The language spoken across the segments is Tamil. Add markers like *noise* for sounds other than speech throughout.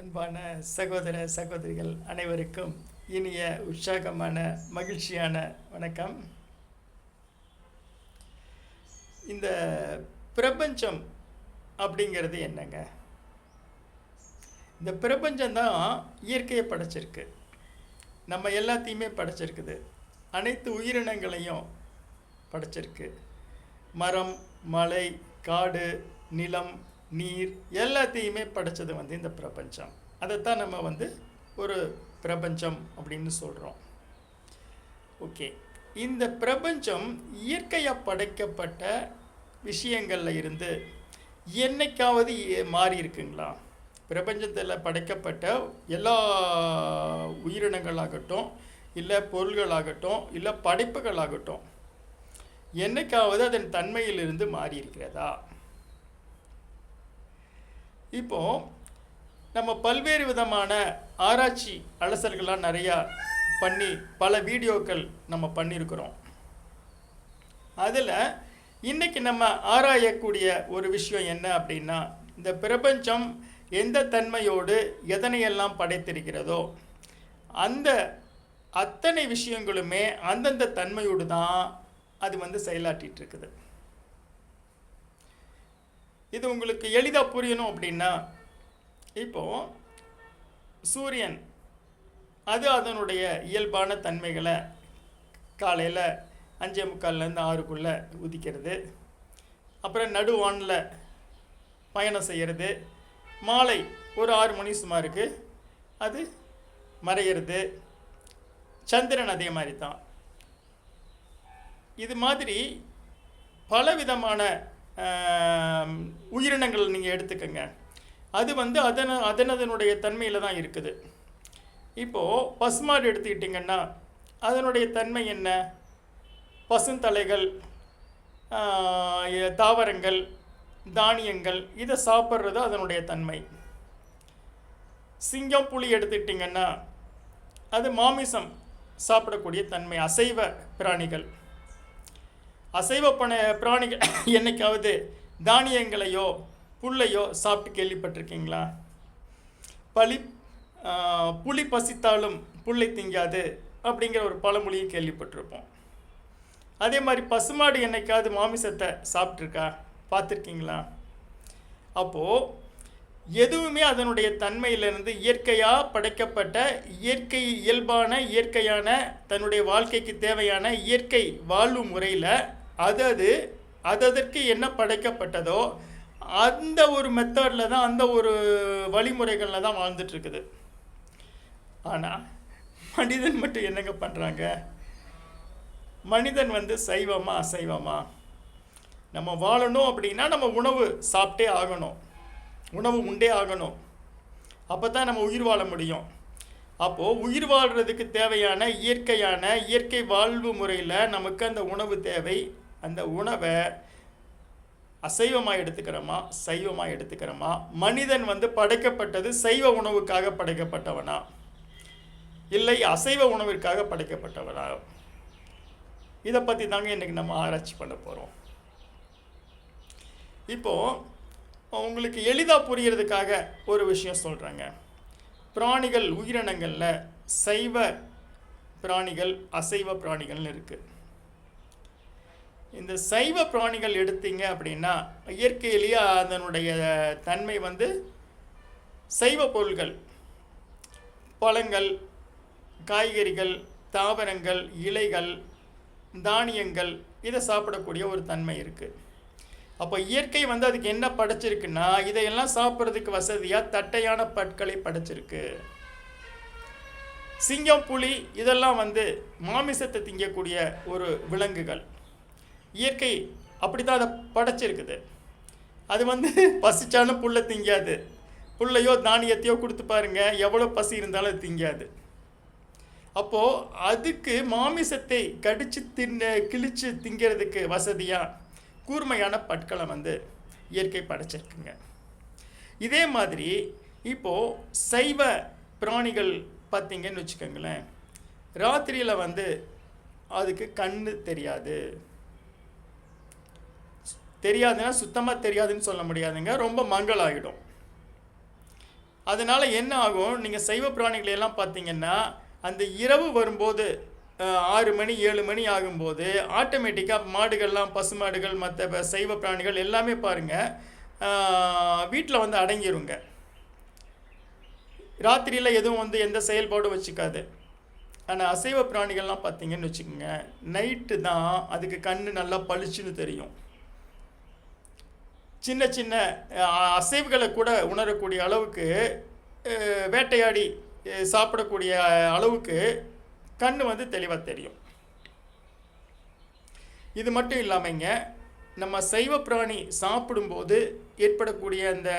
அன்பான சகோதர சகோதரிகள் அனைவருக்கும் இனிய உற்சாகமான மகிழ்ச்சியான வணக்கம். இந்த பிரபஞ்சம் அப்படிங்கிறது என்னங்க? இந்த பிரபஞ்சம் தான் இயற்கையை படைச்சிருக்கு. நம்ம எல்லாத்தையுமே படைச்சிருக்குது. அனைத்து உயிரினங்களையும் படைச்சிருக்கு. மரம் மலை காடு நிலம் நீர் எல்லாத்தையுமே படைச்சது வந்து இந்த பிரபஞ்சம். அதைத்தான் நம்ம வந்து ஒரு பிரபஞ்சம் அப்படின்னு சொல்கிறோம் ஓகே. இந்த பிரபஞ்சம் இயற்கையாக படைக்கப்பட்ட விஷயங்களில் இருந்து என்னைக்காவது மாறி இருக்குங்களா? பிரபஞ்சத்தில் படைக்கப்பட்ட எல்லா உயிரினங்களாகட்டும் இல்லை பொருள்களாகட்டும் இல்லை படைப்புகளாகட்டும் என்னைக்காவது அதன் தன்மையிலிருந்து மாறி இருக்கிறதா? இப்போ நம்ம பல்வேறு விதமான ஆராய்ச்சி அலசல்கள்லாம் நிறையா பண்ணி பல வீடியோக்கள் நம்ம பண்ணியிருக்கிறோம் அதில் இன்னைக்கு நம்ம ஆராயக்கூடிய ஒரு விஷயம் என்ன அப்படின்னா இந்த பிரபஞ்சம் எந்த தன்மையோடு எதனையெல்லாம் படைத்திருக்கிறதோ அந்த அத்தனை விஷயங்களுமே அந்தந்த தன்மையோடு தான் அது வந்து செயலாற்றிட்டு இருக்குது. இது உங்களுக்கு எளிதாக புரியணும் அப்படின்னா இப்போது சூரியன் அது அதனுடைய இயல்பான தன்மைகளை காலையில் அஞ்சே முக்கால்லேருந்து ஆறுக்குள்ளே உதிக்கிறது. அப்புறம் நடுவானில் பயணம் செய்கிறது மாலை ஒரு ஆறு மணி சுமாருக்கு அது மறையிறது. சந்திரன் அதே மாதிரி தான் இது மாதிரி பலவிதமான விதமான உயிரினங்கள் நீங்கள் எடுத்துக்கங்க. அது வந்து அதன அதனதனுடைய தன்மையில் தான் இருக்குது. இப்போது பசுமாடு எடுத்துக்கிட்டிங்கன்னா அதனுடைய தன்மை என்ன? பசுந்தலைகள் தாவரங்கள் தானியங்கள் இதை சாப்பிட்றது அதனுடைய தன்மை. சிங்கம் புலி எடுத்துக்கிட்டிங்கன்னா அது மாமிசம் சாப்பிடக்கூடிய தன்மை அசைவ பிராணிகள். அசைவ பண பிராணிகள் *coughs* என்னைக்காவது தானியங்களையோ புல்லையோ சாப்பிட்டு கேள்விப்பட்டிருக்கீங்களா? பலி புளி புலி பசித்தாலும் புல்லை திங்காது அப்படிங்கிற ஒரு பழமொழியை கேள்விப்பட்டிருப்போம். அதே மாதிரி பசுமாடு என்னைக்காவது மாமிசத்தை சாப்பிட்ருக்கா பார்த்துருக்கீங்களா? அப்போது எதுவுமே அதனுடைய தன்மையிலிருந்து இயற்கையாக படைக்கப்பட்ட இயற்கை இயல்பான இயற்கையான தன்னுடைய வாழ்க்கைக்கு தேவையான இயற்கை வாழ்வு முறையில் அது அது அதற்கு என்ன படைக்கப்பட்டதோ அந்த ஒரு மெத்தடில் தான் அந்த ஒரு வழிமுறைகளில் தான் வாழ்ந்துட்டுருக்குது. ஆனால் மனிதன் மட்டும் என்னங்க பண்ணுறாங்க மனிதன் வந்து சைவமா அசைவமா? நம்ம வாழணும் அப்படின்னா நம்ம உணவு சாப்பிட்டே ஆகணும். உணவு உண்டே ஆகணும். அப்போ தான் நம்ம உயிர் வாழ முடியும். அப்போது உயிர் வாழ்கிறதுக்கு தேவையான இயற்கையான இயற்கை வாழ்வு முறையில் நமக்கு அந்த உணவு தேவை. அந்த உணவை அசைவமாக எடுத்துக்கிறோமா? சைவமாக எடுத்துக்கிறோமா? மனிதன் வந்து படைக்கப்பட்டது சைவ உணவுக்காக படைக்கப்பட்டவனா? இல்லை அசைவ உணவிற்காக படைக்கப்பட்டவனா? இதை பற்றி தாங்க இன்றைக்கி நம்ம ஆராய்ச்சி பண்ண போகிறோம் இப்போது உங்களுக்கு எளிதாக புரியறதுக்காக ஒரு விஷயம் சொல்கிறேங்க பிராணிகள் உயிரினங்களில் சைவ பிராணிகள் அசைவ பிராணிகள்னு இருக்குது இந்த சைவ பிராணிகள் எடுத்தீங்க அப்படின்னா இயற்கையிலேயே அதனுடைய தன்மை வந்து சைவ பொருள்கள். பழங்கள் காய்கறிகள் தாவரங்கள் இலைகள் தானியங்கள் இதை சாப்பிடக்கூடிய ஒரு தன்மை இருக்குது அப்போ இயற்கை வந்து அதுக்கு என்ன படைச்சிருக்குன்னா இதையெல்லாம் சாப்பிட்றதுக்கு வசதியாக தட்டையான பற்களை படைச்சிருக்கு. சிங்கம் புலி இதெல்லாம் வந்து மாமிசத்தை திங்கக்கூடிய ஒரு விலங்குகள். இயற்கை அப்படி தான் அதை படைச்சிருக்குது. அது வந்து பசிச்சாலும் புல்லை திங்காது. புல்லையோ தானியத்தையோ கொடுத்து பாருங்க எவ்வளோ பசி இருந்தாலும் அது திங்காது. அப்போது அதுக்கு மாமிசத்தை கடிச்சு தின்ன கிழிச்சு திங்கிறதுக்கு வசதியாக கூர்மையான பட்களை வந்து இயற்கை படைச்சிருக்குங்க. இதே மாதிரி இப்போது சைவ பிராணிகள் பார்த்தீங்கன்னு வச்சுக்கோங்களேன் ராத்திரியில் வந்து அதுக்கு கண் தெரியாது. தெரியாதுன்னா சுத்தமாக தெரியாதுன்னு சொல்ல முடியாதுங்க. ரொம்ப மங்கலாகிடும் அதனால் என்ன ஆகும்? நீங்கள் சைவ பிராணிகளை எல்லாம் பார்த்தீங்கன்னா அந்த இரவு வரும்போது ஆறு மணி ஏழு மணி ஆகும்போது ஆட்டோமேட்டிக்காக மாடுகள்லாம் பசுமாடுகள் மற்ற சைவ பிராணிகள் எல்லாமே பாருங்கள் வீட்டில் வந்து அடங்கிருங்க. ராத்திரியில் எதுவும் வந்து எந்த செயல்பாடும் வச்சுக்காது. ஆனால் அசைவ பிராணிகள்லாம் பார்த்தீங்கன்னு வச்சுக்கோங்க நைட்டு தான் அதுக்கு கண் நல்லா பளிச்சுன்னு தெரியும். சின்ன சின்ன அசைவுகளை கூட உணரக்கூடிய அளவுக்கு வேட்டையாடி சாப்பிடக்கூடிய அளவுக்கு கண் வந்து தெளிவாக தெரியும். இது மட்டும் இல்லாமங்க நம்ம சைவ பிராணி சாப்பிடும்போது ஏற்படக்கூடிய அந்த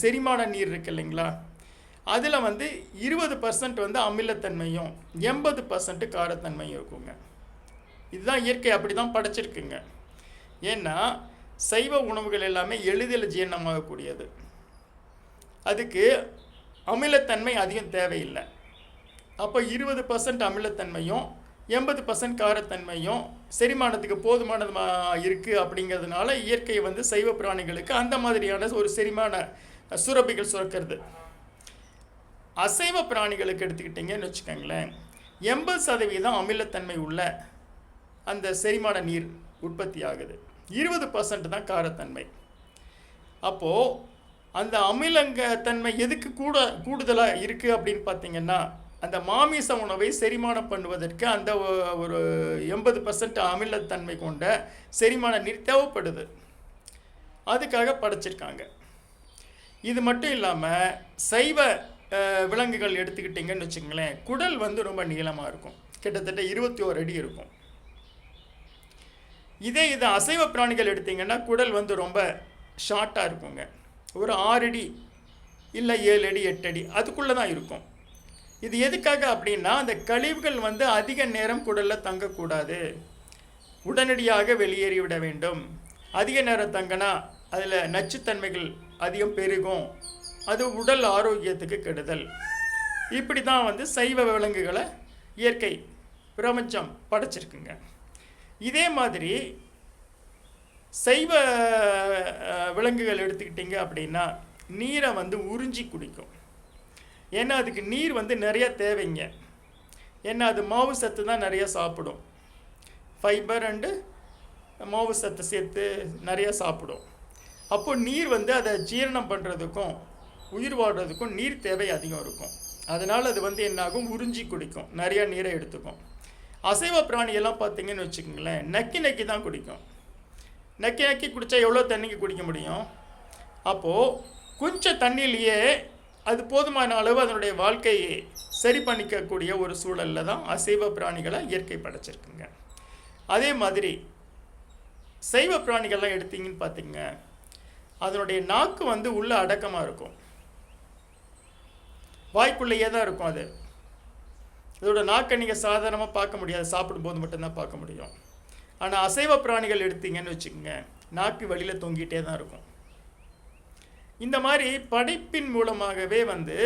செரிமான நீர் இருக்கு இல்லைங்களா? அதில் வந்து இருபது பர்சன்ட் வந்து அமிலத்தன்மையும் எண்பது பர்சன்ட் காரத்தன்மையும் இருக்குங்க. இதுதான் இயற்கை அப்படி தான் படைச்சிருக்குங்க. ஏன்னா சைவ உணவுகள் எல்லாமே எளிதில் ஜீரணமாகக்கூடியது. அதுக்கு அமிலத்தன்மை அதிகம் தேவையில்லை. அப்போ இருபது பர்சன்ட் அமிலத்தன்மையும் எண்பது பர்சன்ட் காரத்தன்மையும் செரிமானத்துக்கு போதுமானதாக இருக்குது அப்படிங்கிறதுனால இயற்கை வந்து சைவ பிராணிகளுக்கு அந்த மாதிரியான ஒரு செரிமான சுரப்பிகள் சுரக்கிறது. அசைவ பிராணிகளுக்கு எடுத்துக்கிட்டிங்கன்னு வச்சுக்கோங்களேன் எண்பது சதவீதம் அமிலத்தன்மை உள்ள அந்த செரிமான நீர் உற்பத்தி ஆகுது. இருபது பர்சன்ட் தான் காரத்தன்மை. அப்போது அந்த அமிலங்க தன்மை எதுக்கு கூட கூடுதலாக இருக்குது அப்படின்னு பார்த்தீங்கன்னா அந்த மாமிச உணவை செரிமானம் பண்ணுவதற்கு அந்த ஒரு எண்பது பர்சன்ட் அமிலத்தன்மை கொண்ட செரிமான நீர் தேவைப்படுது. அதுக்காக படைச்சிருக்காங்க. இது மட்டும் இல்லாமல் சைவ விலங்குகள் எடுத்துக்கிட்டிங்கன்னு வச்சுங்களேன் குடல் வந்து ரொம்ப நீளமாக இருக்கும். கிட்டத்தட்ட இருபத்தி ஓரு அடி இருக்கும். இதே இது அசைவ பிராணிகள் எடுத்திங்கன்னா குடல் வந்து ரொம்ப ஷார்ட்டாக இருக்குங்க. ஒரு ஆறு அடி இல்லை ஏழு அடி எட்டு அடி அதுக்குள்ளே தான் இருக்கும். இது எதுக்காக அப்படின்னா அந்த கழிவுகள் வந்து அதிக நேரம் குடலில் தங்கக்கூடாது. உடனடியாக வெளியேறி விட வேண்டும். அதிக நேரம் தங்கினா அதில் நச்சுத்தன்மைகள் அதிகம் பெருகும். அது உடல் ஆரோக்கியத்துக்கு கெடுதல். இப்படி தான் வந்து சைவ விலங்குகளை இயற்கை பிரபஞ்சம் படைச்சிருக்குங்க. இதே மாதிரி சைவ விலங்குகள் எடுத்துக்கிட்டிங்க அப்படின்னா நீரை வந்து உறிஞ்சி குடிக்கும். ஏன்னா அதுக்கு நீர் வந்து நிறைய தேவைங்க. ஏன்னா அது மாவு சத்து தான் நிறைய சாப்பிடும். ஃபைபர் அண்டு மாவு சத்து சேர்த்து நிறைய சாப்பிடும். அப்போது நீர் வந்து அதை ஜீரணம் பண்ணுறதுக்கும் உயிர் வாழ்கிறதுக்கும் நீர் தேவை அதிகம் இருக்கும். அதனால் அது வந்து என்னாகும்? உறிஞ்சி குடிக்கும். நிறையா நீரை எடுத்துக்கும். அசைவ பிராணியெல்லாம் பார்த்தீங்கன்னு வச்சுக்கோங்களேன் நக்கி நக்கி தான் குடிக்கும். நக்கி நக்கி குடித்தா எவ்வளோ தண்ணிக்கு குடிக்க முடியும்? அப்போது கொஞ்சம் தண்ணியிலேயே அது போதுமான அளவு அதனுடைய வாழ்க்கையை சரி பண்ணிக்கக்கூடிய ஒரு சூழலில் தான் அசைவ பிராணிகளை இயற்கை படைச்சிருக்குங்க. அதே மாதிரி சைவ பிராணிகள்லாம் எடுத்தீங்கன்னு பார்த்தீங்க அதனுடைய நாக்கு வந்து உள்ளே அடக்கமாக இருக்கும். வாய்க்குள்ளேயே தான் இருக்கும் அது. இதோட நாக்கை நீங்கள் சாதாரணமாக பார்க்க முடியாது. சாப்பிடும்போது மட்டும்தான் பார்க்க முடியும். ஆனால் அசைவ பிராணிகள் எடுத்தீங்கன்னு வச்சுக்கோங்க நாக்கு வழியில் தொங்கிட்டே தான் இருக்கும். இந்த மாதிரி படைப்பின் மூலமாகவே வந்து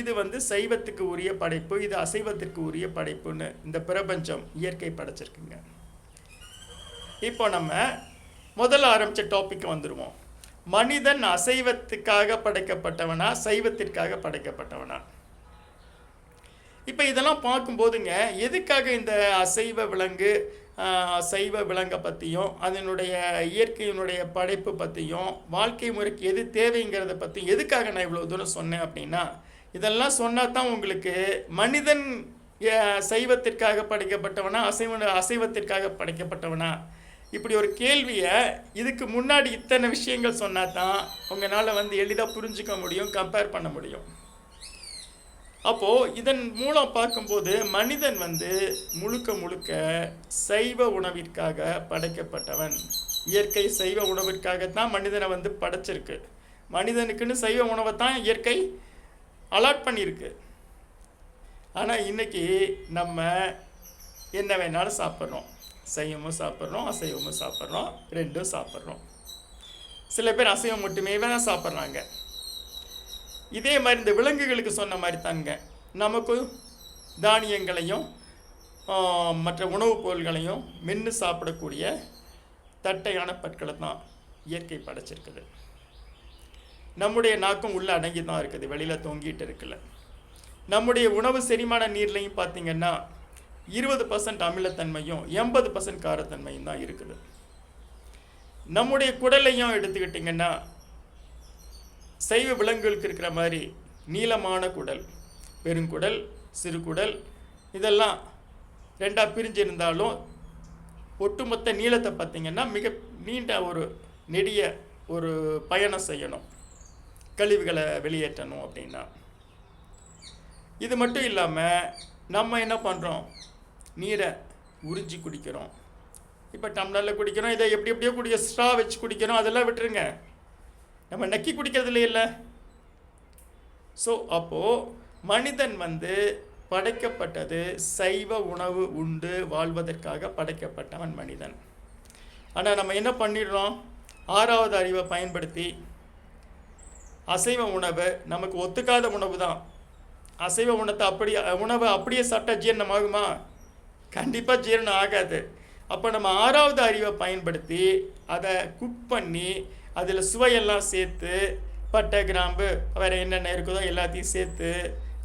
இது வந்து சைவத்துக்கு உரிய படைப்பு இது அசைவத்திற்கு உரிய படைப்புன்னு இந்த பிரபஞ்சம் இயற்கை படைச்சிருக்குங்க. இப்போ நம்ம முதல்ல ஆரம்பித்த டாபிக் வந்துடுவோம் மனிதன் அசைவத்துக்காக படைக்கப்பட்டவனா சைவத்திற்காக படைக்கப்பட்டவனா? இப்போ இதெல்லாம் பார்க்கும்போதுங்க எதுக்காக இந்த அசைவ விலங்கு சைவ விலங்கை பற்றியும் அதனுடைய இயற்கையினுடைய படைப்பு பற்றியும் வாழ்க்கை முறைக்கு எது தேவைங்கிறத பற்றி எதுக்காக நான் இவ்வளோ தூரம் சொன்னேன் அப்படின்னா இதெல்லாம் சொன்னால் தான் உங்களுக்கு மனிதன் சைவத்திற்காக படைக்கப்பட்டவனா அசைவ அசைவத்திற்காக படைக்கப்பட்டவனா? இப்படி ஒரு கேள்வியை இதுக்கு முன்னாடி இத்தனை விஷயங்கள் சொன்னால் தான் உங்களால் வந்து எளிதாக புரிஞ்சுக்க முடியும் கம்பேர் பண்ண முடியும். அப்போது இதன் மூலம் பார்க்கும்போது மனிதன் வந்து முழுக்க முழுக்க சைவ உணவிற்காக படைக்கப்பட்டவன். இயற்கை சைவ உணவிற்காகத்தான் மனிதனை வந்து படைச்சிருக்கு. மனிதனுக்குன்னு சைவ உணவை தான் இயற்கை அலாட் பண்ணியிருக்கு. ஆனால் இன்றைக்கி நம்ம என்ன வேணாலும் சாப்பிட்றோம். சைவமும் சாப்பிட்றோம் அசைவமும் சாப்பிட்றோம் ரெண்டும் சாப்பிட்றோம். சில பேர் அசைவம் மட்டுமே வேணால் சாப்பிட்றாங்க. இதே மாதிரி இந்த விலங்குகளுக்கு சொன்ன மாதிரி தாங்க. நமக்கு தானியங்களையும் மற்ற உணவுப் பொருள்களையும் மென்று சாப்பிடக்கூடிய தட்டையான பற்களை தான் இயற்கை படைச்சிருக்குது. நம்முடைய நாக்கும் உள்ளே அடங்கி தான் இருக்குது வெளியில் தொங்கிட்டு இருக்குல்ல. நம்முடைய உணவு செரிமான நீர்லையும் பார்த்தீங்கன்னா இருபது பர்சன்ட் அமிலத்தன்மையும் எண்பது பர்சன்ட் காரத்தன்மையும் தான் இருக்குது. நம்முடைய குடலையும் எடுத்துக்கிட்டிங்கன்னா சைவ விலங்குகளுக்கு இருக்கிற மாதிரி நீளமான குடல் பெருங்குடல் சிறுகுடல் இதெல்லாம் ரெண்டாக பிரிஞ்சிருந்தாலும் ஒட்டுமொத்த நீளத்தை பார்த்திங்கன்னா மிக நீண்ட ஒரு நெடிய ஒரு பயணம் செய்யணும். கழிவுகளை வெளியேற்றணும் அப்படின்னா. இது மட்டும் இல்லாமல் நம்ம என்ன பண்ணுறோம் நீரை உறிஞ்சி குடிக்கிறோம். இப்போ டம்ளரில் குடிக்கிறோம் இதை எப்படி எப்படியோ குடிக்க ஸ்ட்ரா வச்சு குடிக்கிறோம் அதெல்லாம் விட்டுருங்க. நம்ம நக்கி குடிக்கிறதுல இல்லை? ஸோ அப்போது மனிதன் வந்து படைக்கப்பட்டது சைவ உணவு உண்டு வாழ்வதற்காக படைக்கப்பட்டவன் மனிதன். ஆனால் நம்ம என்ன பண்ணிடுறோம்? ஆறாவது அறிவை பயன்படுத்தி அசைவ உணவு நமக்கு ஒத்துக்காத உணவு தான். அசைவ உணத்தை அப்படியே உணவை அப்படியே சாப்பிட்டா ஜீரணம் ஆகுமா கண்டிப்பாக ஜீரணம் ஆகாது. அப்போ நம்ம ஆறாவது அறிவை பயன்படுத்தி அதை குக் பண்ணி அதில் சுவையெல்லாம் சேர்த்து பட்டை கிராம்பு வேறு என்னென்ன இருக்குதோ எல்லாத்தையும் சேர்த்து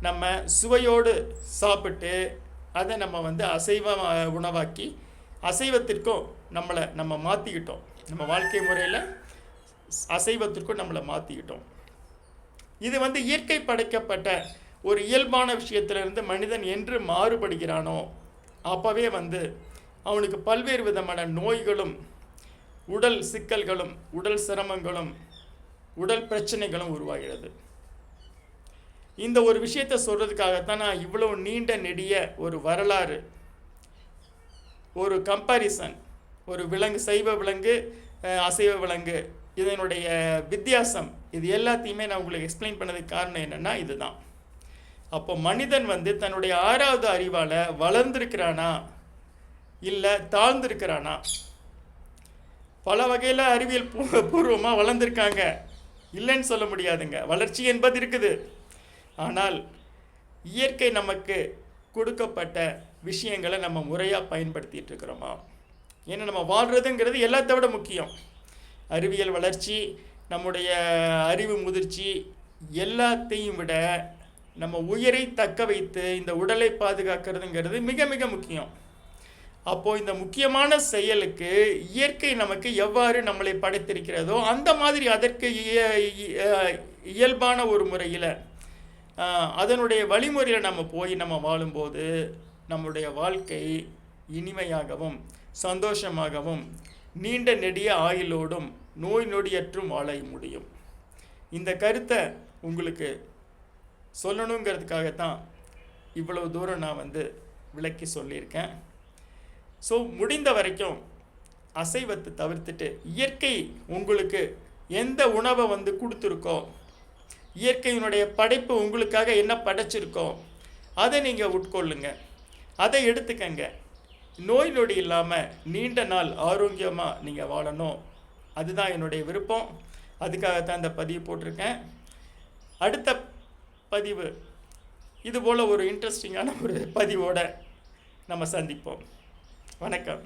நம்ம சுவையோடு சாப்பிட்டு அதை நம்ம வந்து அசைவ உணவாக்கி அசைவத்திற்கும் நம்மளை நம்ம மாற்றிக்கிட்டோம் நம்ம வாழ்க்கை முறையில் அசைவத்திற்கும் நம்மளை மாற்றிக்கிட்டோம் இது வந்து இயற்கை படைக்கப்பட்ட ஒரு இயல்பான விஷயத்திலிருந்து மனிதன் என்று மாறுபடுகிறானோ அப்போவே வந்து அவனுக்கு பல்வேறு விதமான நோய்களும் உடல் சிக்கல்களும் உடல் சிரமங்களும் உடல் பிரச்சனைகளும் உருவாகிறது. இந்த ஒரு விஷயத்தை சொல்கிறதுக்காகத்தான் நான் இவ்வளோ நீண்ட நெடிய ஒரு வரலாறு ஒரு கம்பாரிசன் ஒரு விலங்கு சைவ விலங்கு அசைவ விலங்கு இதனுடைய வித்தியாசம் இது எல்லாத்தையுமே நான் உங்களுக்கு எக்ஸ்பிளைன் பண்ணதுக்கு காரணம் என்னென்னா இதுதான். அப்போ மனிதன் வந்து தன்னுடைய ஆறாவது அறிவால் வளர்ந்துருக்கிறானா? இல்லை தாழ்ந்திருக்கிறானா? பல வகையில் அறிவியல் பூர்வமாக வளர்ந்துருக்காங்க. இல்லைன்னு சொல்ல முடியாதுங்க. வளர்ச்சி என்பது இருக்குது. ஆனால் இயற்கை நமக்கு கொடுக்கப்பட்ட விஷயங்களை நம்ம முறையாக பயன்படுத்திகிட்டு இருக்கிறோமா? ஏன்னா நம்ம வாழ்கிறதுங்கிறது எல்லாத்த விட முக்கியம். அறிவியல் வளர்ச்சி நம்முடைய அறிவு முதிர்ச்சி எல்லாத்தையும் விட நம்ம உயிரை தக்க வைத்து இந்த உடலை பாதுகாக்கிறதுங்கிறது மிக மிக முக்கியம். அப்போ இந்த முக்கியமான செயலுக்கு இயற்கை நமக்கு எவ்வாறு நம்மளை படைத்திருக்கிறதோ அந்த மாதிரி அதற்கு இய- இயல்பான ஒரு முறையில் அதனுடைய வழிமுறையில் நம்ம போய் நம்ம வாழும்போது நம்முடைய வாழ்க்கை இனிமையாகவும் சந்தோஷமாகவும் நீண்ட நெடிய ஆயுளோடும் நோய் நொடியற்றும் வாழ முடியும். இந்த கருத்தை உங்களுக்கு சொல்லணுங்கிறதுக்காகத்தான் இவ்வளவு தூரம் நான் வந்து விளக்கி சொல்லியிருக்கேன். ஸோ முடிந்த வரைக்கும் அசைவத்தை தவிர்த்துட்டு இயற்கை உங்களுக்கு எந்த உணவை வந்து கொடுத்துருக்கோ இயற்கையினுடைய படைப்பு உங்களுக்காக என்ன படைச்சிருக்கோ அதை நீங்கள் உட்கொள்ளுங்க. அதை எடுத்துக்கங்க. நோய் நொடி இல்லாமல் நீண்ட நாள் ஆரோக்கியமாக நீங்கள் வாழணும். அதுதான் என்னுடைய விருப்பம். அதுக்காகத்தான் இந்த பதிவு போட்டிருக்கேன். அடுத்த பதிவு இது போல் ஒரு இன்ட்ரெஸ்டிங்கான ஒரு பதிவோடு நம்ம சந்திப்போம். வணக்கம்.